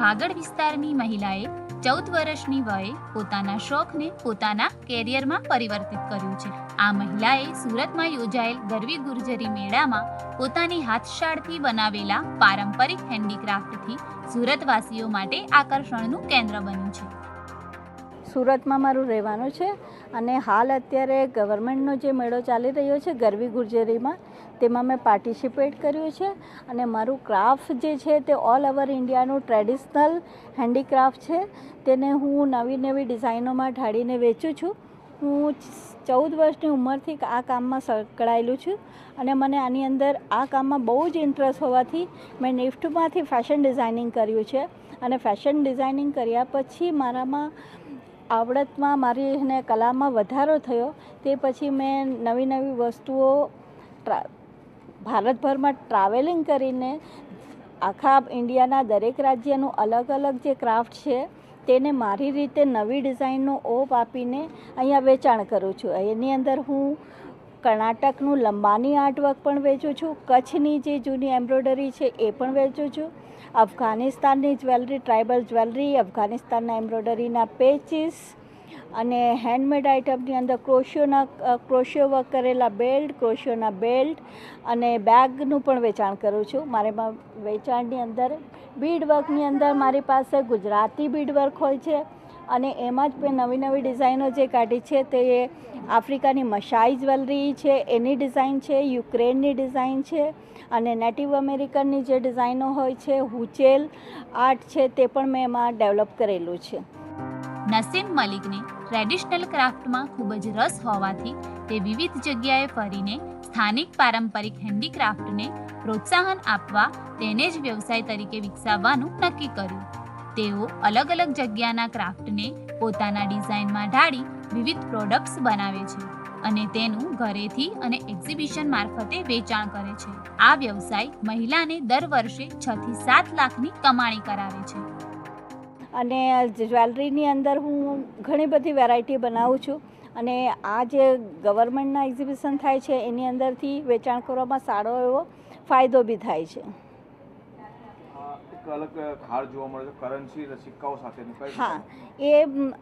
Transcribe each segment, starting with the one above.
વાગડ વિસ્તારની મહિલાએ ચૌદ વર્ષની વયે પોતાના શોખને પોતાના કેરિયરમાં પરિવર્તિત કર્યું છે. આ મહિલાએ સુરતમાં યોજાયેલ ગરવી ગુર્જરી મેળામાં પોતાની હાથશાળથી બનાવેલા પારંપરિક હેન્ડીક્રાફ્ટથી સુરતવાસીઓ માટે આકર્ષણનું કેન્દ્ર બન્યું છે. સુરતમાં મારું રહેવાનું છે અને હાલ અત્યારે ગવર્મેન્ટનો જે મેળો ચાલી રહ્યો છે ગરવી ગુર્જરીમાં તેમાં મેં પાર્ટિસિપેટ કર્યું છે અને મારું ક્રાફ્ટ જે છે તે ઓલ ઓવર ઇન્ડિયાનું ટ્રેડિશનલ હેન્ડીક્રાફ્ટ છે. તેને હું નવી નવી ડિઝાઇનોમાં ઢાળીને વેચું છું. હું ચૌદ વર્ષની ઉંમરથી આ કામમાં સંકળાયેલું છું અને મને આની અંદર આ કામમાં બહુ જ ઇન્ટરેસ્ટ હોવાથી મેં નિફ્ટમાંથી ફેશન ડિઝાઇનિંગ કર્યું છે. અને ફેશન ડિઝાઇનિંગ કર્યા પછી મારામાં આવડતમાં મારી એને કલામાં વધારો થયો. તે પછી મેં નવી નવી વસ્તુઓ ભારતભરમાં ટ્રાવેલિંગ કરીને આખા ઇન્ડિયાના દરેક રાજ્યનું અલગ અલગ જે ક્રાફ્ટ છે, તેને મારી રીતે નવી ડિઝાઇનનો ઓપ આપીને અહીંયા વેચાણ કરું છું. એની અંદર હું કર્ણાટકનું લંબાની આર્ટવર્ક પણ વેચું છું, કચ્છની જે જૂની એમ્બ્રોઇડરી છે એ પણ વેચું છું, અફઘાનિસ્તાનની જ્વેલરી ટ્રાઇબલ જ્વેલરી અફઘાનિસ્તાનના એમ્બ્રોઇડરીના પેચીસ અને હેન્ડમેડ આઇટમની અંદર ક્રોશિયોના ક્રોશિયો વર્ક કરેલા બેલ્ટ ક્રોશિયોના બેલ્ટ અને બેગનું પણ વેચાણ કરું છું. મારે વેચાણની અંદર બીડ વર્કની અંદર મારી પાસે ગુજરાતી બીડ વર્ક હોય છે અને એમાં જ મેં નવી નવી ડિઝાઇનો જે કાઢી છે તે આફ્રિકાની મશાઈ જ્વેલરી છે, એની ડિઝાઇન છે, યુક્રેનની ડિઝાઇન છે અને નેટિવ અમેરિકનની જે ડિઝાઇનો હોય છે, હુચેલ આર્ટ છે તે પણ મેં એમાં ડેવલપ કરેલું છે. નસીમ મલિકને ટ્રેડિશનલ ક્રાફ્ટમાં ખૂબ જ રસ હોવાથી તે વિવિધ જગ્યાએ ફરીને સ્થાનિક પારંપરિક હેન્ડીક્રાફ્ટને પ્રોત્સાહન આપવા તેને જ વ્યવસાય તરીકે વિકસાવવાનું નક્કી કર્યું. તેઓ અલગ અલગ જગ્યાના ક્રાફ્ટને પોતાના ડિઝાઇનમાં ઢાળી વિવિધ પ્રોડક્ટ્સ બનાવે છે અને તેનું ઘરેથી અને એક્ઝિબિશન મારફતે વેચાણ કરે છે. આ વ્યવસાય મહિલાને દર વર્ષે છ થી સાત લાખની કમાણી કરાવે છે. અને જ્વેલરીની અંદર હું ઘણી બધી વેરાયટી બનાવું છું. અને આ જે ગવર્મેન્ટના એક્ઝિબિશન થાય છે, એની અંદરથી વેચાણ કરવામાં સારો એવો ફાયદો બી થાય છે. એક અલગ હાર જોવા મળે છે કરન્સી અને સિક્કાઓ સાથેની કઈ હા એ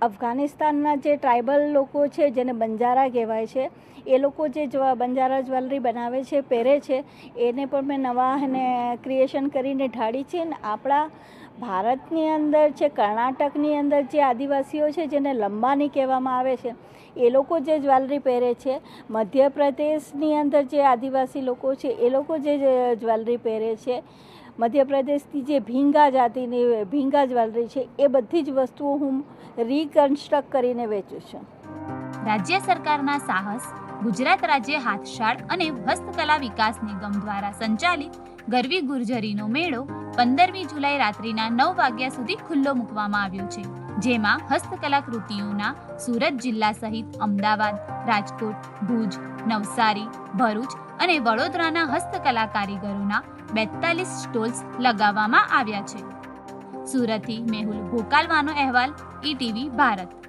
અફઘાનિસ્તાનના જે ટ્રાઇબલ લોકો છે જેને બંજારા કહેવાય છે એ લોકો જે જ્વ- બંજારા જ્વેલરી બનાવે છે પહેરે છે એને પણ મેં નવા અને ક્રિએશન કરીને ઢાળી છે ને આપણા ભારતની અંદર છે કર્ણાટકની અંદર જે આદિવાસીઓ છે જેને લંબાની કહેવામાં આવે છે એ લોકો જે જ્વેલરી પહેરે છે મધ્યપ્રદેશની અંદર જે આદિવાસી લોકો છે એ લોકો જે જ્વેલરી પહેરે છે મધ્યપ્રદેશની જે ભીંગા જાતિની, ભીંગા જ્વેલરી છે, એ બધી જ વસ્તુઓ હું રીકન્સ્ટ્રક્ટ કરીને વેચું છું. રાજ્ય સરકારના સાહસ, ગુજરાત રાજ્ય હાથશાળ અને હસ્તકલા વિકાસ નિગમ દ્વારા સંચાલિત ગરવી ગુર્જરીનો મેળો પંદરમી જુલાઈ રાત્રિના નવ વાગ્યા સુધી ખુલ્લો મૂકવામાં આવ્યો છે. જેમાં હસ્તકલા કૃતિઓના સુરત જિલ્લા સહિત અમદાવાદ, રાજકોટ, ભુજ, નવસારી, ભરૂચ અને વડોદરાના હસ્તકલા કારીગરોના બેતાલીસ સ્ટોલ્સ લગાવવામાં આવ્યા છે. સુરતથી મેહુલ ભોકાલવાનો અહેવાલ, ઈટીવી ભારત.